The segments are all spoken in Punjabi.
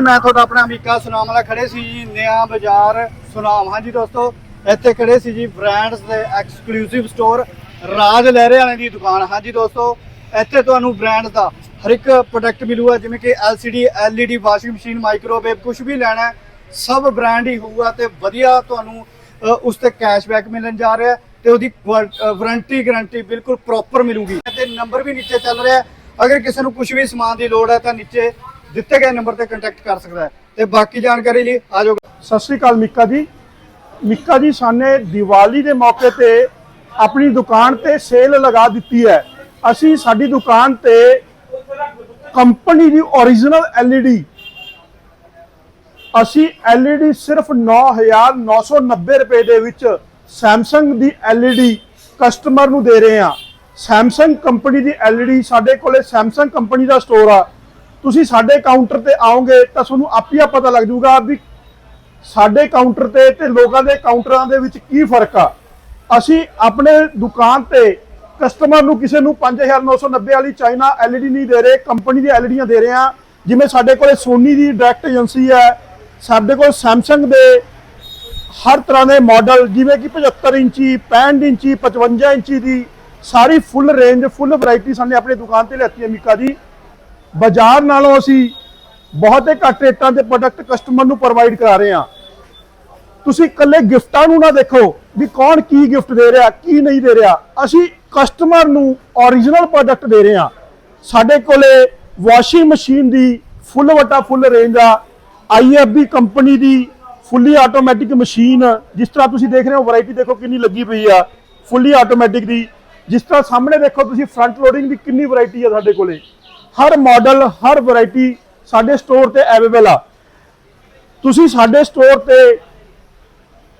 ਮੈਂ ਤੁਹਾਡਾ ਆਪਣਾ ਅਮੀਕਾ ਸੁਨਾਮ ਵਾਲਾ ਖੜੇ ਸੀ ਜੀ, ਨਿਆ ਬਾਜ਼ਾਰ ਸੁਨਾਮ। ਹਾਂਜੀ ਦੋਸਤੋ, ਇੱਥੇ ਖੜੇ ਸੀ ਜੀ ਬ੍ਰਾਂਡਸ ਦੇ ਐਕਸਕਲੂਸਿਵ ਸਟੋਰ ਰਾਜ ਲਹਿਰੇ ਵਾਲਿਆਂ ਦੀ ਦੁਕਾਨ। ਹਾਂਜੀ ਦੋਸਤੋ, ਇੱਥੇ ਤੁਹਾਨੂੰ ਬ੍ਰਾਂਡ ਦਾ ਹਰ ਇੱਕ ਪ੍ਰੋਡਕਟ ਮਿਲੂਗਾ, ਜਿਵੇਂ ਕਿ LCD LED washing machine microwave ਕੁਝ ਵੀ ਲੈਣਾ ਸਭ ਬ੍ਰਾਂਡ ਹੀ ਹੋਊਗਾ ਤੇ ਵਧੀਆ ਤੁਹਾਨੂੰ ਉਸ ਤੇ ਕੈਸ਼ਬੈਕ ਮਿਲਣ ਜਾ ਰਿਹਾ ਹੈ ਤੇ ਉਹਦੀ ਵਾਰੰਟੀ ਗਾਰੰਟੀ ਬਿਲਕੁਲ ਪ੍ਰੋਪਰ ਮਿਲੂਗੀ। ਤੇ ਨੰਬਰ ਵੀ ਨੀਚੇ ਚੱਲ ਰਿਹਾ ਅਗਰ ਕਿਸੇ ਨੂੰ ਕੁਝ ਵੀ ਸਮਾਨ ਦੀ ਲੋੜ ਹੈ ਤਾਂ ਨੀਚੇ ਦਿੱਤੇ ਗਏ ਨੰਬਰ ਤੇ ਕੰਟੈਕਟ ਕਰ ਸਕਦਾ ਹੈ। ਤੇ ਬਾਕੀ ਜਾਣਕਾਰੀ ਲਈ ਆ ਜਾਓ। ਸਤਿ ਸ੍ਰੀ ਅਕਾਲ ਮਿੱਕਾ ਜੀ। ਮਿੱਕਾ ਜੀ, ਸਾਨੇ ਦੀਵਾਲੀ ਦੇ ਮੌਕੇ ਤੇ ਆਪਣੀ ਦੁਕਾਨ ਤੇ ਸੇਲ ਲਗਾ ਦਿੱਤੀ ਹੈ। ਅਸੀਂ ਸਾਡੀ ਦੁਕਾਨ ਤੇ ਕੰਪਨੀ ਦੀ origignal LED ਅਸੀਂ LED ਸਿਰਫ 9990 ਰੁਪਏ ਦੇ ਵਿੱਚ Samsung ਦੀ LED ਕਸਟਮਰ ਨੂੰ ਦੇ ਰਹੇ ਹਾਂ। Samsung ਕੰਪਨੀ ਦੀ LED ਸਾਡੇ ਕੋਲੇ Samsung ਕੰਪਨੀ ਦਾ ਸਟੋਰ ਆ। ਤੁਸੀਂ ਸਾਡੇ ਕਾਊਂਟਰ ਤੇ ਆਓਗੇ ਤਾਂ ਤੁਹਾਨੂੰ ਆਪਿਆ ਪਤਾ ਲੱਗ ਜਾਊਗਾ ਵੀ ਸਾਡੇ ਕਾਊਂਟਰ ਤੇ ਤੇ ਲੋਕਾਂ ਦੇ ਕਾਊਂਟਰਾਂ ਦੇ ਵਿੱਚ ਕੀ ਫ਼ਰਕ ਆ। ਅਸੀਂ ਆਪਣੇ ਦੁਕਾਨ ਤੇ ਕਸਟਮਰ ਨੂੰ ਕਿਸੇ ਨੂੰ 5990 ਵਾਲੀ ਚਾਈਨਾ LED ਨਹੀਂ ਦੇ ਰਹੇ ਕੰਪਨੀ ਦੀ LEDਆਂ ਦੇ ਰਹੇ ਆ। ਜਿਵੇਂ ਸਾਡੇ ਕੋਲੇ ਸੋਨੀ ਦੀ ਡਾਇਰੈਕਟ ਏਜੰਸੀ ਹੈ, ਸਾਡੇ ਕੋਲ ਸੈਮਸੰਗ ਦੇ ਹਰ ਤਰ੍ਹਾਂ ਦੇ ਮਾਡਲ ਜਿਵੇਂ ਕਿ 75 ਇੰਚੀ 65 ਇੰਚੀ 55 ਇੰਚੀ ਦੀ ਸਾਰੀ ਫੁੱਲ ਰੇਂਜ ਫੁੱਲ ਵੈਰਾਈਟੀ ਸਾਨੇ ਆਪਣੀ ਦੁਕਾਨ ਤੇ ਲੈਤੀ ਹੈ ਮੀਕਾ ਜੀ ਬਾਜ਼ਾਰ ਨਾਲੋਂ ਅਸੀਂ ਬਹੁਤੇ ਘੱਟ ਰੇਟਾਂ 'ਤੇ ਪ੍ਰੋਡਕਟ ਕਸਟਮਰ ਨੂੰ ਪ੍ਰੋਵਾਈਡ ਕਰਾ ਰਹੇ ਹਾਂ। ਤੁਸੀਂ ਇਕੱਲੇ ਗਿਫਟਾਂ ਨੂੰ ਨਾ ਦੇਖੋ ਵੀ ਕੌਣ ਕੀ ਗਿਫਟ ਦੇ ਰਿਹਾ, ਕੀ ਨਹੀਂ ਦੇ ਰਿਹਾ। ਅਸੀਂ ਕਸਟਮਰ ਨੂੰ origignal ਪ੍ਰੋਡਕਟ ਦੇ ਰਹੇ ਹਾਂ। ਸਾਡੇ ਕੋਲੇ ਵਾਸ਼ਿੰਗ ਮਸ਼ੀਨ ਦੀ ਫੁੱਲ ਵਟਾ ਫੁੱਲ ਰੇਂਜ ਆ IFB ਕੰਪਨੀ ਦੀ ਫੁੱਲੀ ਆਟੋਮੈਟਿਕ ਮਸ਼ੀਨ ਜਿਸ ਤਰ੍ਹਾਂ ਤੁਸੀਂ ਦੇਖ ਰਹੇ ਹੋ ਵੈਰਾਈਟੀ ਦੇਖੋ ਕਿੰਨੀ ਲੱਗੀ ਪਈ ਆ ਫੁੱਲੀ ਆਟੋਮੈਟਿਕ ਦੀ। ਜਿਸ ਤਰ੍ਹਾਂ ਸਾਹਮਣੇ ਦੇਖੋ ਤੁਸੀਂ ਫਰੰਟ ਲੋਡਿੰਗ ਦੀ ਕਿੰਨੀ ਵੈਰਾਈਟੀ ਆ ਸਾਡੇ ਕੋਲੇ। ਹਰ ਮਾਡਲ ਹਰ ਵੈਰਾਈਟੀ ਸਾਡੇ ਸਟੋਰ ਤੇ ਅਵੇਲੇਬਲ ਆ। ਤੁਸੀਂ ਸਾਡੇ ਸਟੋਰ ਤੇ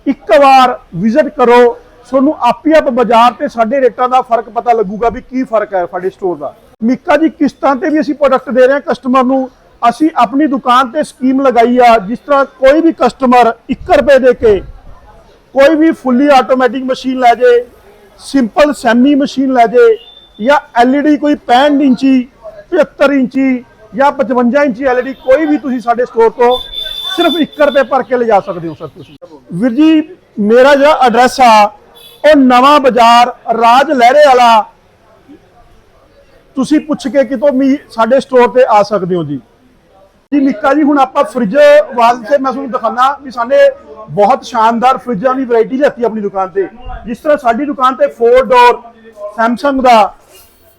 ਇੱਕ ਵਾਰ ਵਿਜ਼ਿਟ ਕਰੋ, ਤੁਹਾਨੂੰ ਆਪੀ ਆਪ ਬਾਜ਼ਾਰ ਤੇ ਸਾਡੇ ਰੇਟਾਂ ਦਾ ਫ਼ਰਕ ਪਤਾ ਲੱਗੂਗਾ ਵੀ ਕੀ ਫ਼ਰਕ ਹੈ ਸਾਡੇ ਸਟੋਰ ਦਾ। ਮਿੱਕਾ ਜੀ, ਕਿਸ਼ਤਾਂ ਤੇ ਵੀ ਅਸੀਂ ਪ੍ਰੋਡਕਟ ਦੇ ਰਹੇ ਹਾਂ ਕਸਟਮਰ ਨੂੰ। ਅਸੀਂ ਆਪਣੀ ਦੁਕਾਨ ਤੇ ਸਕੀਮ ਲਗਾਈ ਆ, ਜਿਸ ਤਰ੍ਹਾਂ ਕੋਈ ਵੀ ਕਸਟਮਰ 1 ਰੁਪਏ ਦੇ ਕੇ ਕੋਈ ਵੀ ਫੁੱਲੀ ਆਟੋਮੈਟਿਕ ਮਸ਼ੀਨ ਲੈ ਜੇ ਸਿੰਪਲ ਸੈਮੀ ਮਸ਼ੀਨ ਲੈ ਜੇ ਜਾਂ LED ਕੋਈ 65 ਇੰਚੀ 75 ਇੰਚੀ ਜਾਂ 55 ਇੰਚੀ LED ਕੋਈ ਵੀ ਤੁਸੀਂ ਸਾਡੇ ਸਟੋਰ ਤੋਂ ਸਿਰਫ 1 ਰੁਪਏ ਭਰ ਕੇ ਲਿਜਾ ਸਕਦੇ ਹੋ ਸਰ ਤੁਸੀਂ। ਵੀਰ ਜੀ, ਮੇਰਾ ਜਿਹੜਾ ਐਡਰੈਸ ਆ, ਉਹ ਨਵਾਂ ਬਾਜ਼ਾਰ ਰਾਜ ਲਹਿਰੇ ਵਾਲਾ। ਤੁਸੀਂ ਪੁੱਛ ਕੇ ਕਿਤੋਂ ਵੀ ਸਾਡੇ ਸਟੋਰ ਤੇ ਆ ਸਕਦੇ ਹੋ ਜੀ। ਜੀ ਨਿੱਕਾ ਜੀ, ਹੁਣ ਆਪਾਂ ਫ੍ਰਿਜ ਵਾਲ ਤੇ ਮੈਂ ਤੁਹਾਨੂੰ ਦਿਖਾਣਾ ਵੀ ਸਾਡੇ ਬਹੁਤ ਸ਼ਾਨਦਾਰ ਫ੍ਰਿਜਾਂ ਦੀ ਵੈਰਾਈਟੀ ਲਿਆਤੀ ਆਪਣੀ ਦੁਕਾਨ ਤੇ। ਜਿਸ ਤਰ੍ਹਾਂ ਸਾਡੀ ਦੁਕਾਨ ਤੇ 4 ਡੋਰ Samsung ਦਾ,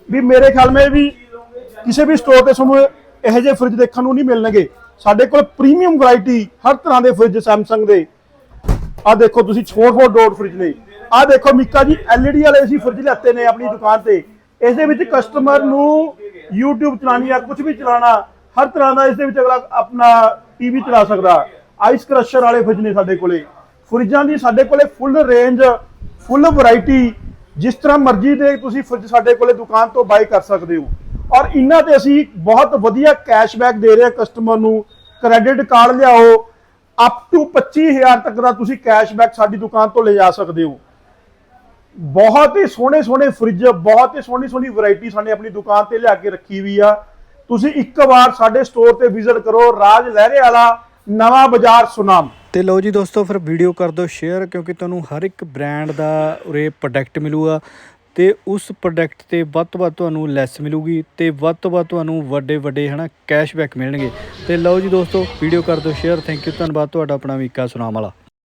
ਵੀ ਮੇਰੇ ਖਿਆਲ ਮੇ ਵੀ ਕਿਸੇ ਵੀ ਸਟੋਰ ਤੇ ਤੁਹਾਨੂੰ ਇਹੋ ਜਿਹੇ ਫ੍ਰਿਜ ਦੇਖਣ ਨੂੰ ਨਹੀਂ ਮਿਲਣਗੇ। ਸਾਡੇ ਕੋਲ ਪ੍ਰੀਮੀਅਮ ਵੈਰਾਈਟੀ ਹਰ ਤਰ੍ਹਾਂ ਦੇ ਫ੍ਰਿਜ Samsung ਦੇ। ਆ ਦੇਖੋ ਤੁਸੀਂ 4-4 ਡੋਰ ਫ੍ਰਿਜ ਨੇ। ਆ ਦੇਖੋ ਮਿੱਕਾ ਜੀ, LED ਵਾਲੇ ਅਸੀਂ ਫ੍ਰਿਜ ਲੈਤੇ ਨੇ ਆਪਣੀ ਦੁਕਾਨ ਤੇ। ਇਸ ਦੇ ਵਿੱਚ ਕਸਟਮਰ ਨੂੰ YouTube ਚਲਾਣੀ ਆ ਕੁਝ ਵੀ ਚਲਾਣਾ ਹਰ ਤਰ੍ਹਾਂ ਦਾ ਇਸ ਦੇ ਵਿੱਚ ਅਗਲਾ ਆਪਣਾ ਟੀਵੀ ਚਲਾ ਸਕਦਾ। ਆਈਸ ਕ੍ਰਸ਼ਰ ਵਾਲੇ ਫ੍ਰਿਜ ਨੇ ਸਾਡੇ ਕੋਲੇ। ਫ੍ਰਿਜਾਂ ਦੀ ਸਾਡੇ ਕੋਲੇ ਫੁੱਲ ਰੇਂਜ ਫੁੱਲ ਵੈਰਾਈਟੀ ਜਿਸ ਤਰ੍ਹਾਂ ਮਰਜ਼ੀ ਦੇ ਤੁਸੀਂ ਫ੍ਰਿਜ ਸਾਡੇ ਕੋਲੇ ਦੁਕਾਨ ਤੋਂ ਬਾਈ ਕਰ ਸਕਦੇ ਹੋ। ਔਰ ਇਹਨਾਂ ਤੇ ਅਸੀਂ ਬਹੁਤ ਵਧੀਆ ਕੈਸ਼ਬੈਕ ਦੇ ਰਹੇ ਹਾਂ ਕਸਟਮਰ ਨੂੰ। ਕ੍ਰੈਡਿਟ ਕਾਰਡ ਲਿਆਓ ਅਪ ਟੂ 25000 ਤੱਕ ਦਾ ਤੁਸੀਂ ਕੈਸ਼ਬੈਕ ਸਾਡੀ ਦੁਕਾਨ ਤੋਂ ਲੈ ਜਾ ਸਕਦੇ ਹੋ। ਬਹੁਤ ਹੀ ਸੋਹਣੇ ਸੋਹਣੇ ਫ੍ਰਿਜ ਬਹੁਤ ਹੀ ਸੋਹਣੀ ਸੋਹਣੀ ਵੈਰਾਈਟੀ ਸਾਨੇ ਆਪਣੀ ਦੁਕਾਨ ਤੇ ਲਿਆ ਕੇ ਰੱਖੀ ਹੋਈ ਆ। ਤੁਸੀਂ ਇੱਕ ਵਾਰ ਸਾਡੇ ਸਟੋਰ ਤੇ ਵਿਜ਼ਿਟ ਕਰੋ, ਰਾਜ ਲਹਿਰੇ ਵਾਲਾ ਨਵਾਂ ਬਾਜ਼ਾਰ ਸੁਨਾਮ। ਤੇ ਲਓ ਜੀ ਦੋਸਤੋ, ਫਿਰ ਵੀਡੀਓ ਕਰ ਦਿਓ ਸ਼ੇਅਰ ਕਿਉਂਕਿ ਤੁਹਾਨੂੰ ਹਰ ਇੱਕ ਬ੍ਰਾਂਡ ਦਾ ਉਰੇ ਪ੍ਰੋਡਕਟ ਮਿਲੂਗਾ ਤੇ ਉਸ ਪ੍ਰੋਡਕਟ ਤੇ ਵੱਧ ਤੋਂ ਵੱਧ ਤੁਹਾਨੂੰ ਲੈਸ ਮਿਲੂਗੀ ਤੇ ਵੱਧ ਤੋਂ ਵੱਧ ਤੁਹਾਨੂੰ ਵੱਡੇ ਵੱਡੇ, ਹਨਾ ਕੈਸ਼ਬੈਕ ਮਿਲਣਗੇ। ਤੇ ਲਓ ਜੀ ਦੋਸਤੋ ਵੀਡੀਓ ਕਰ ਦਿਓ ਸ਼ੇਅਰ ਥੈਂਕ ਯੂ ਧੰਨਵਾਦ, ਤੁਹਾਡਾ ਆਪਣਾ ਵੀਕਾ ਸੁਨਾਮ ਵਾਲਾ।